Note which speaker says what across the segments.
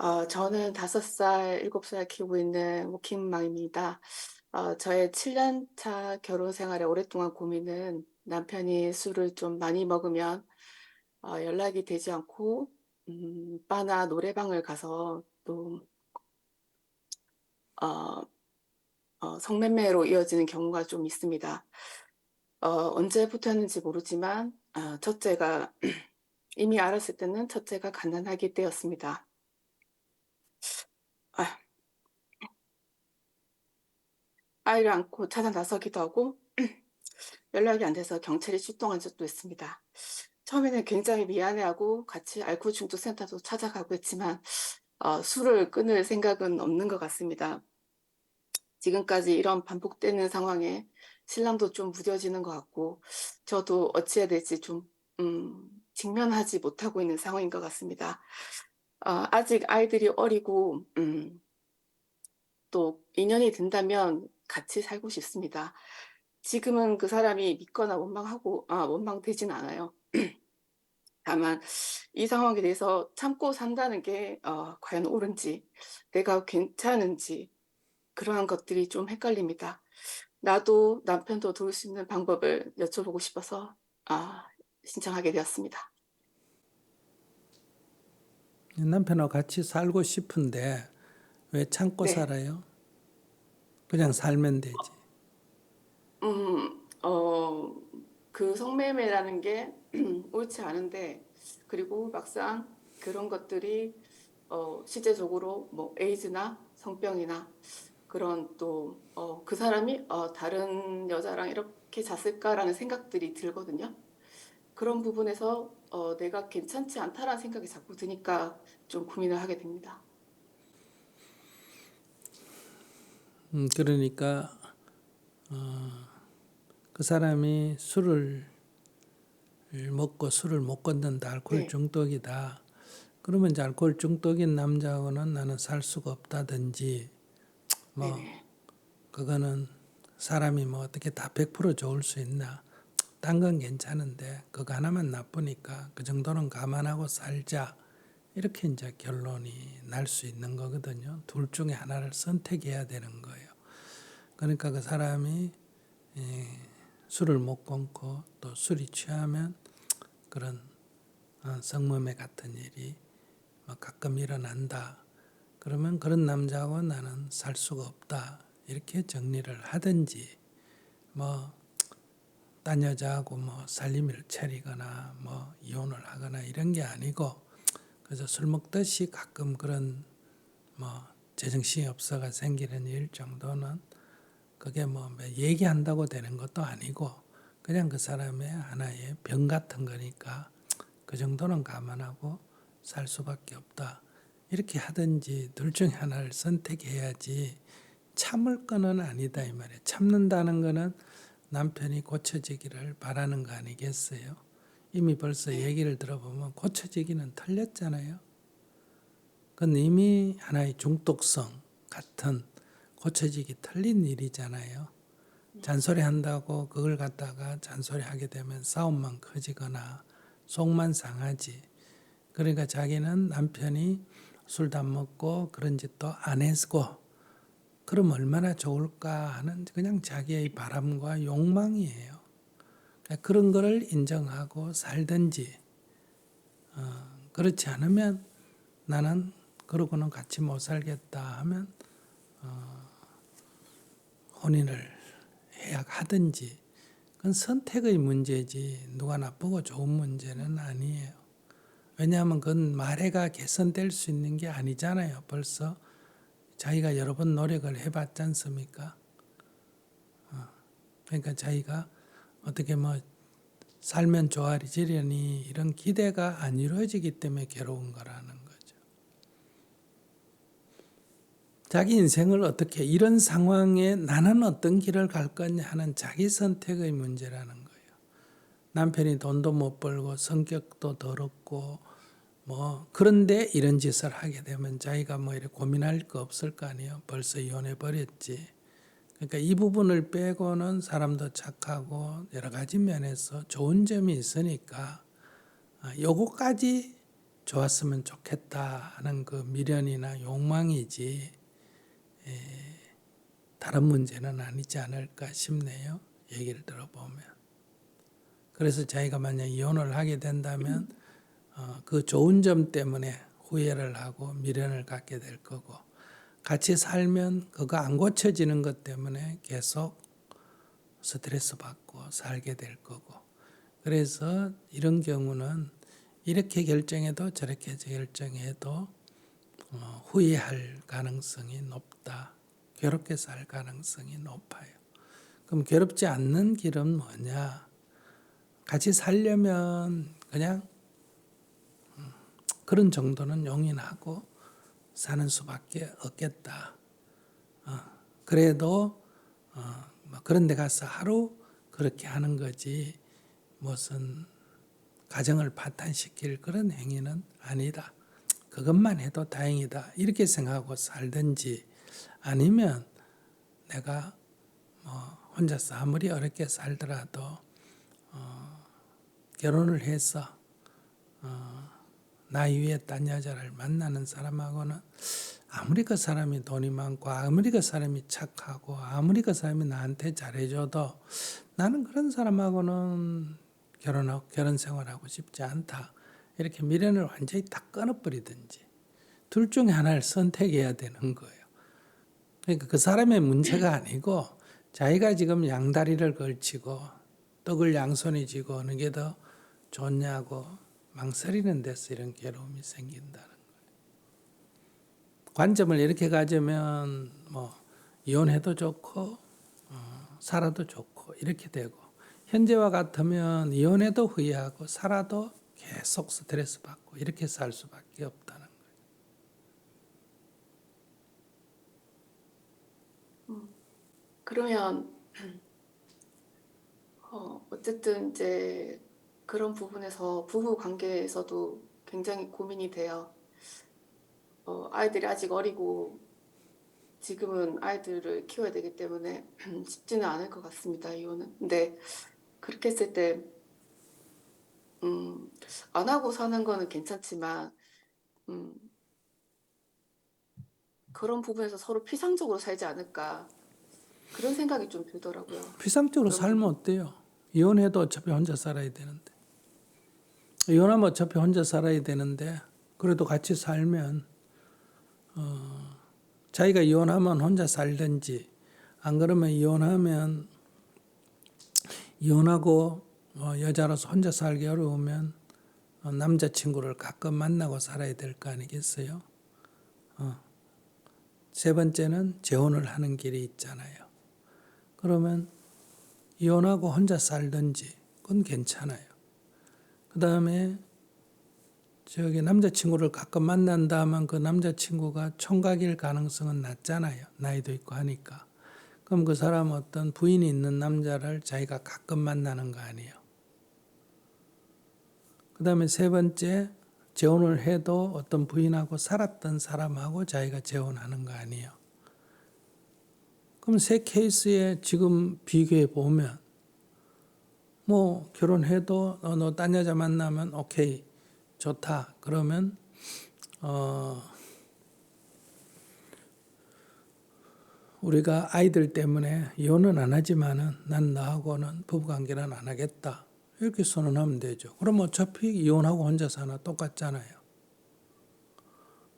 Speaker 1: 어, 저는 다섯 살, 일곱 살 키우고 있는 워킹맘입니다. 어, 저의 7년 차 결혼 생활의 오랫동안 고민은 남편이 술을 좀 많이 먹으면 어, 연락이 되지 않고 음, 바나 노래방을 가서 또 어, 어, 성매매로 이어지는 경우가 좀 있습니다. 어, 언제부터였는지 모르지만 아, 첫째가 이미 알았을 때는 첫째가 갓난아기 때였습니다. 아이를 안고 찾아 나서기도 하고 연락이 안 돼서 경찰이 출동한 적도 있습니다. 처음에는 굉장히 미안해하고 같이 알코올 중독 센터도 찾아가고 했지만 어, 술을 끊을 생각은 없는 것 같습니다. 지금까지 이런 반복되는 상황에 신랑도 좀 무뎌지는 것 같고 저도 어찌해야 될지 좀 음, 직면하지 못하고 있는 상황인 것 같습니다. 어, 아직 아이들이 어리고 음, 또 인연이 된다면 같이 살고 싶습니다. 지금은 그 사람이 믿거나 원망하고 아, 원망되진 않아요. 다만 이 상황에 대해서 참고 산다는 게 어, 과연 옳은지 내가 괜찮은지 그러한 것들이 좀 헷갈립니다. 나도 남편도 도울 수 있는 방법을 여쭤보고 싶어서 아, 신청하게 되었습니다.
Speaker 2: 남편하고 같이 살고 싶은데 왜 참고
Speaker 1: 네.
Speaker 2: 살아요? 그냥 살면 되지.
Speaker 1: 음, 어, 그 성매매라는 게 옳지 않은데, 그리고 막상 그런 것들이, 어, 실제적으로 뭐 에이즈나 성병이나 그런 또, 어, 그 사람이, 어, 다른 여자랑 이렇게 잤을까라는 생각들이 들거든요. 그런 부분에서, 어, 내가 괜찮지 않다라는 생각이 자꾸 드니까 좀 고민을 하게 됩니다.
Speaker 2: 음, 그러니까 어, 그 사람이 술을 먹고 술을 못 끊는다, 알코올
Speaker 1: 네.
Speaker 2: 중독이다. 그러면 이제 알코올 중독인 남자하고는 나는 살 수가 없다든지 뭐
Speaker 1: 네네.
Speaker 2: 그거는 사람이 뭐 어떻게 다 100% 좋을 수 있나? 딴 건 괜찮은데 그거 하나만 나쁘니까 그 정도는 감안하고 살자. 이렇게 이제 결론이 날 수 있는 거거든요. 둘 중에 하나를 선택해야 되는 거예요. 그러니까 그 사람이 예, 술을 못 끊고 또 술이 취하면 그런 어, 성매매 같은 일이 뭐 가끔 일어난다. 그러면 그런 남자하고 나는 살 수가 없다. 이렇게 정리를 하든지 뭐 딴 여자하고 뭐 살림을 차리거나 뭐 이혼을 하거나 이런 게 아니고 그래서 술 먹듯이 가끔 그런 뭐 제정신이 없어가 생기는 일 정도는 그게 뭐 얘기한다고 되는 것도 아니고 그냥 그 사람의 하나의 병 같은 거니까 그 정도는 감안하고 살 수밖에 없다. 이렇게 하든지 둘 중에 하나를 선택해야지 참을 거는 아니다 이 말이에요. 참는다는 거는 남편이 고쳐지기를 바라는 거 아니겠어요? 이미 벌써 얘기를 들어보면 고쳐지기는 틀렸잖아요. 그건 이미 하나의 중독성 같은 고쳐지기 틀린 일이잖아요. 잔소리 한다고 그걸 갖다가 잔소리 하게 되면 싸움만 커지거나 속만 상하지. 그러니까 자기는 남편이 술도 안 먹고 그런 짓도 안 했고 그럼 얼마나 좋을까 하는 그냥 자기의 바람과 욕망이에요. 그런 거를 인정하고 살든지 어, 그렇지 않으면 나는 그러고는 같이 못 살겠다 하면 어, 혼인을 해야 하든지 그건 선택의 문제지 누가 나쁘고 좋은 문제는 아니에요. 왜냐하면 그건 말해가 개선될 수 있는 게 아니잖아요. 벌써 자기가 여러 번 노력을 해봤지 않습니까? 어, 그러니까 자기가 어떻게 뭐 살면 좋아지려니 이런 기대가 안 이루어지기 때문에 괴로운 거라는 거죠. 자기 인생을 어떻게 이런 상황에 나는 어떤 길을 갈 거냐 하는 자기 선택의 문제라는 거예요. 남편이 돈도 못 벌고 성격도 더럽고 뭐 그런데 이런 짓을 하게 되면 자기가 뭐 이렇게 고민할 거 없을 거 아니에요. 벌써 이혼해 버렸지. 그러니까 이 부분을 빼고는 사람도 착하고 여러 가지 면에서 좋은 점이 있으니까 아, 요거까지 좋았으면 좋겠다 하는 그 미련이나 욕망이지 에, 다른 문제는 아니지 않을까 싶네요. 얘기를 들어보면. 그래서 자기가 만약 이혼을 하게 된다면 어, 그 좋은 점 때문에 후회를 하고 미련을 갖게 될 거고 같이 살면 그거 안 고쳐지는 것 때문에 계속 스트레스 받고 살게 될 거고 그래서 이런 경우는 이렇게 결정해도 저렇게 결정해도 어, 후회할 가능성이 높다. 괴롭게 살 가능성이 높아요. 그럼 괴롭지 않는 길은 뭐냐? 같이 살려면 그냥 음, 그런 정도는 용인하고 사는 수밖에 없겠다. 어, 그래도 어, 뭐 그런 데 가서 하루 그렇게 하는 거지 무슨 가정을 파탄시킬 그런 행위는 아니다. 그것만 해도 다행이다. 이렇게 생각하고 살든지 아니면 내가 뭐 혼자서 아무리 어렵게 살더라도 어, 결혼을 해서 어, 나 이외에 딴 여자를 만나는 사람하고는 아무리 그 사람이 돈이 많고 아무리 그 사람이 착하고 아무리 그 사람이 나한테 잘해줘도 나는 그런 사람하고는 결혼하고 결혼 생활하고 싶지 않다. 이렇게 미련을 완전히 다 끊어버리든지 둘 중에 하나를 선택해야 되는 거예요. 그러니까 그 사람의 문제가 아니고 자기가 지금 양다리를 걸치고 떡을 양손에 쥐고 어느 게 더 좋냐고 망설이는 데서 이런 괴로움이 생긴다는 거예요. 관점을 이렇게 가지면 뭐 이혼해도 좋고 어, 살아도 좋고 이렇게 되고 현재와 같으면 이혼해도 후회하고 살아도 계속 스트레스 받고 이렇게 살 수밖에 없다는 거예요.
Speaker 1: 그러면 어, 어쨌든 이제 그런 부분에서 부부 관계에서도 굉장히 고민이 돼요. 어, 아이들이 아직 어리고 지금은 아이들을 키워야 되기 때문에 쉽지는 않을 것 같습니다, 이혼은. 근데 그렇게 했을 때, 음, 안 하고 사는 거는 괜찮지만, 음, 그런 부분에서 서로 피상적으로 살지 않을까. 그런 생각이 좀 들더라고요.
Speaker 2: 피상적으로 살면 어때요? 이혼해도 어차피 혼자 살아야 되는데. 이혼하면 어차피 혼자 살아야 되는데, 그래도 같이 살면, 어, 자기가 이혼하면 혼자 살든지, 안 그러면 이혼하면, 이혼하고 어, 여자로서 혼자 살기 어려우면 어, 남자친구를 가끔 만나고 살아야 될 거 아니겠어요? 어. 세 번째는 재혼을 하는 길이 있잖아요. 그러면 이혼하고 혼자 살든지 그건 괜찮아요. 그 다음에 저기 남자친구를 가끔 만난다 하면 그 남자친구가 총각일 가능성은 낮잖아요. 나이도 있고 하니까. 그럼 그 사람 어떤 부인이 있는 남자를 자기가 가끔 만나는 거 아니에요. 그 다음에 세 번째, 재혼을 해도 어떤 부인하고 살았던 사람하고 자기가 재혼하는 거 아니에요. 그럼 세 케이스에 지금 비교해 보면 뭐 결혼해도 어, 너딴 여자 만나면 오케이 좋다 그러면 어 우리가 아이들 때문에 이혼은 안 하지만은 난 너하고는 부부관계는 안 하겠다 이렇게 선언하면 되죠. 그럼 어차피 이혼하고 혼자 사나 똑같잖아요.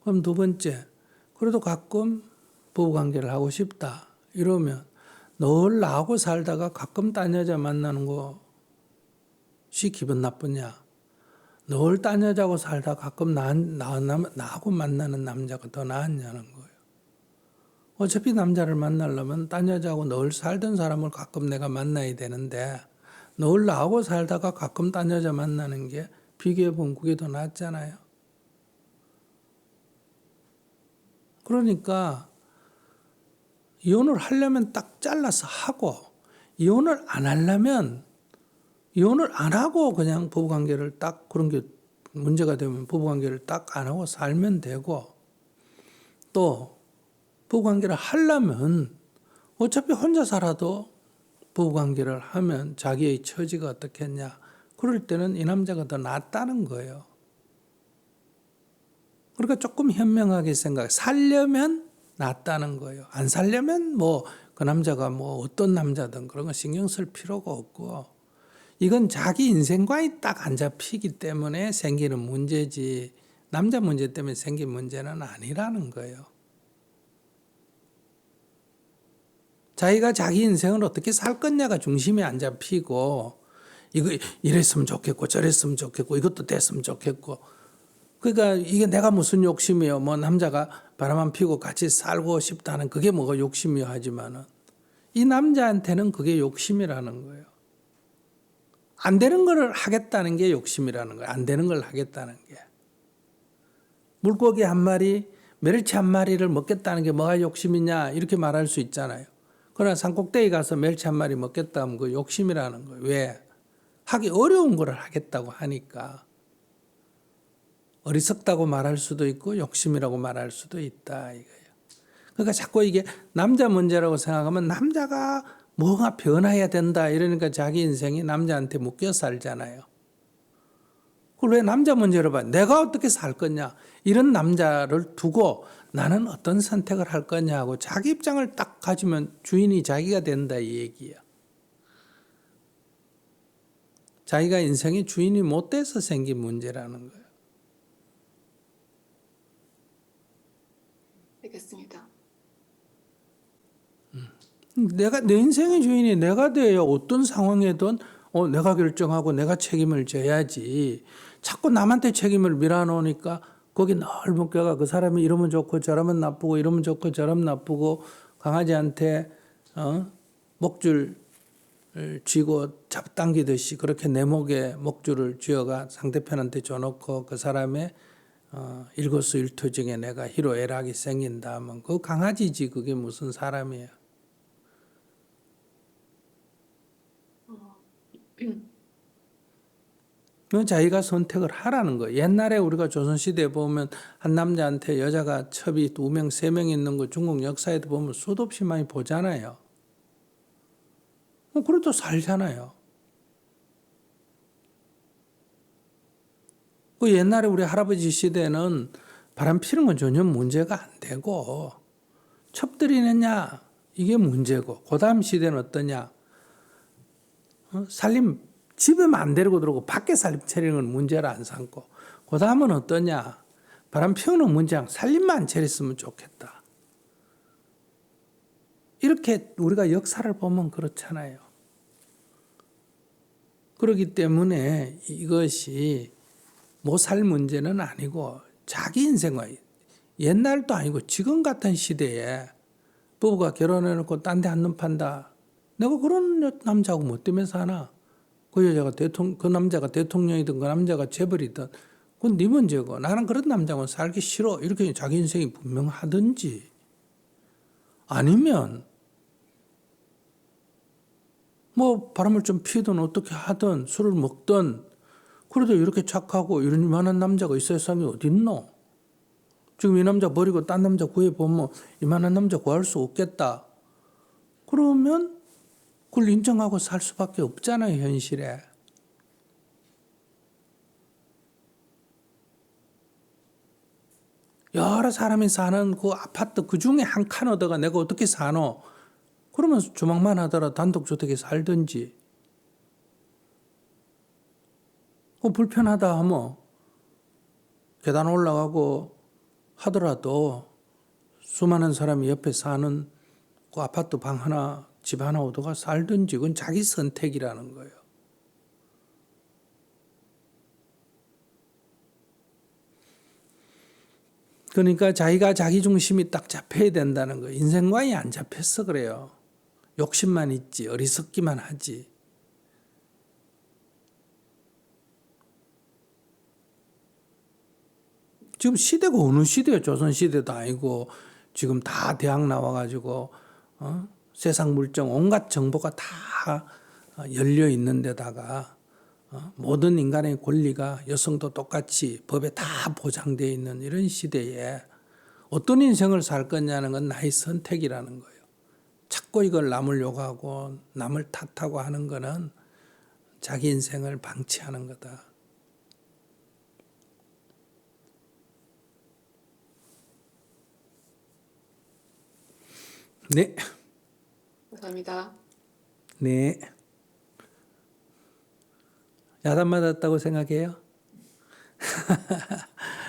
Speaker 2: 그럼 두 번째 그래도 가끔 부부관계를 하고 싶다 이러면 늘 나하고 살다가 가끔 딴 여자 만나는 것 이 기분 나쁘냐? 늘 딴 여자하고 살다 가끔 나, 나, 나, 나 하고 만나는 남자가 더 나았냐는 거예요. 어차피 남자를 만나려면 딴 여자하고 늘 살던 사람을 가끔 내가 만나야 되는데 늘 나하고 살다가 가끔 딴 여자 만나는 게 비교해 보면 그게 더 낫잖아요. 그러니까 이혼을 하려면 딱 잘라서 하고 이혼을 안 하려면 이혼을 안 하고 그냥 부부관계를 딱 그런 게 문제가 되면 부부관계를 딱 안 하고 살면 되고 또 부부관계를 하려면 어차피 혼자 살아도 부부관계를 하면 자기의 처지가 어떻겠냐 그럴 때는 이 남자가 더 낫다는 거예요. 그러니까 조금 현명하게 생각. 살려면 낫다는 거예요. 안 살려면 뭐 그 남자가 뭐 어떤 남자든 그런 거 신경 쓸 필요가 없고 이건 자기 인생과이 딱안 잡히기 때문에 생기는 문제지 남자 문제 때문에 생긴 문제는 아니라는 거예요. 자기가 자기 인생을 어떻게 살 거냐가 중심이 안 잡히고 이거 이랬으면 좋겠고 저랬으면 좋겠고 이것도 됐으면 좋겠고 그러니까 이게 내가 무슨 욕심이요 뭐 남자가 바람 안 피고 같이 살고 싶다는 그게 뭐가 욕심이요 하지만은 이 남자한테는 그게 욕심이라는 거예요. 안 되는 걸 하겠다는 게 욕심이라는 거예요. 안 되는 걸 하겠다는 게. 물고기 한 마리, 멸치 한 마리를 먹겠다는 게 뭐가 욕심이냐 이렇게 말할 수 있잖아요. 그러나 산꼭대기 가서 멸치 한 마리 먹겠다 하면 그 욕심이라는 거예요. 왜? 하기 어려운 거를 하겠다고 하니까. 어리석다고 말할 수도 있고 욕심이라고 말할 수도 있다 이거예요. 그러니까 자꾸 이게 남자 문제라고 생각하면 남자가 뭐가 변해야 된다 이러니까 자기 인생이 남자한테 묶여 살잖아요. 그걸 왜 남자 문제로 봐? 내가 어떻게 살 거냐? 이런 남자를 두고 나는 어떤 선택을 할 거냐고 자기 입장을 딱 가지면 주인이 자기가 된다 이 얘기야. 자기가 인생의 주인이 못 돼서 생긴 문제라는 거예요.
Speaker 1: 알겠습니다.
Speaker 2: 내가 내 인생의 주인이 내가 돼야 어떤 상황에든 어, 내가 결정하고 내가 책임을 져야지. 자꾸 남한테 책임을 밀어놓으니까 거기 넓은 뼈가 그 사람이 이러면 좋고 저러면 나쁘고 이러면 좋고 저러면 나쁘고 강아지한테 어? 목줄 을 쥐고 잡당기듯이 그렇게 내 목에 목줄을 쥐어가 상대편한테 줘놓고 그 사람의 어, 일거수일투 중에 내가 희로애락이 생긴다 하면 그 강아지지 그게 무슨 사람이에요. 자기가 선택을 하라는 거예요. 옛날에 우리가 조선시대에 보면 한 남자한테 여자가 첩이 두 명, 세 명 있는 거 중국 역사에도 보면 수도 없이 많이 보잖아요. 어, 그래도 살잖아요. 그 옛날에 우리 할아버지 시대는 바람 피는 건 전혀 문제가 안 되고 첩들이느냐 이게 문제고 그 다음 시대는 어떠냐 어? 살림 집에만 안 데리고 들어오고 밖에 살림 차리는 건 문제를 안 삼고 그 다음은 어떠냐? 바람 피우는 문제랑 살림만 안 차렸으면 좋겠다. 이렇게 우리가 역사를 보면 그렇잖아요. 그렇기 때문에 이것이 못 살 문제는 아니고 자기 인생과 옛날도 아니고 지금 같은 시대에 부부가 결혼해놓고 딴 데 한눈 판다. 내가 그런 남자하고 뭐 때문에 사나? 그 여자가 대통령, 그 남자가 대통령이든 그 남자가 재벌이든 그건 네 문제고 나는 그런 남자하고 살기 싫어. 이렇게 자기 인생이 분명하든지 아니면 뭐 바람을 좀 피든 어떻게 하든 술을 먹든 그래도 이렇게 착하고 이런 만한 남자가 이 세상에 어딨노? 지금 이 남자 버리고 딴 남자 구해보면 이만한 남자 구할 수 없겠다. 그러면 그걸 인정하고 살 수밖에 없잖아요, 현실에. 여러 사람이 사는 그 아파트 그 중에 한 칸 얻어가 내가 어떻게 사노? 그러면 주막만 하더라 단독주택에 살든지. 그 불편하다 하면 계단 올라가고 하더라도 수많은 사람이 옆에 사는 그 아파트 방 하나, 집 하나 얻어가 살든지 그건 자기 선택이라는 거예요. 그러니까 자기가 자기 중심이 딱 잡혀야 된다는 거예요. 인생관이 안 잡혔어 그래요. 욕심만 있지 어리석기만 하지. 지금 시대가 어느 시대예요? 조선 시대도 아니고 지금 다 대학 나와가지고 어? 세상 물정 온갖 정보가 다 열려 있는 데다가 어, 모든 인간의 권리가 여성도 똑같이 법에 다 보장되어 있는 이런 시대에 어떤 인생을 살 거냐는 건 나의 선택이라는 거예요. 자꾸 이걸 남을 욕하고 남을 탓하고 하는 거는 자기 인생을 방치하는 거다. 네.
Speaker 1: 감사합니다.
Speaker 2: 네. 야단 맞았다고 생각해요?